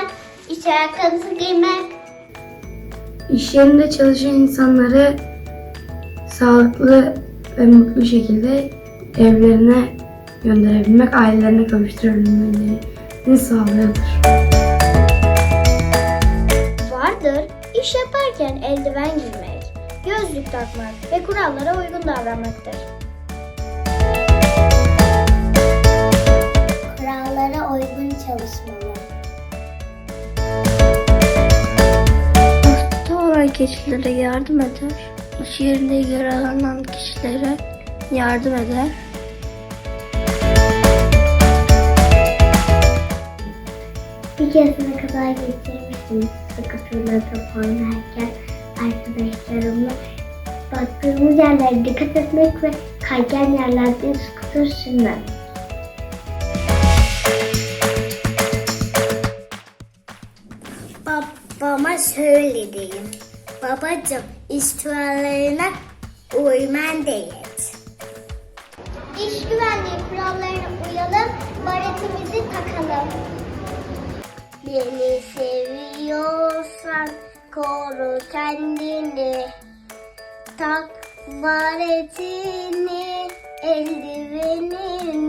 takmak, iş ayakkabısı giymek. İş yerinde çalışan insanları sağlıklı ve mutlu şekilde evlerine gönderebilmek, ailelerine kavuşturabilmelerini sağlıyordur. Vardır, iş yaparken eldiven giymek, gözlük takmak ve kurallara uygun davranmaktır. Kurallara uygun çalışmalı. Kişilere yardım eder. İş yerinde yaralanan kişilere yardım eder. Bir keresine kadar geçirmiştim skuturla top oynarken arkadaşlarımla baktığımız yerlere dikkat etmek ve kaygan yerlerde skuter sürmek. Babama şöyle Babacım istiyorlarına uyman değil. İş güvenliği kurallarına uyalım, baretimizi takalım. Beni seviyorsan koru kendini. Tak baretini, eldivenini.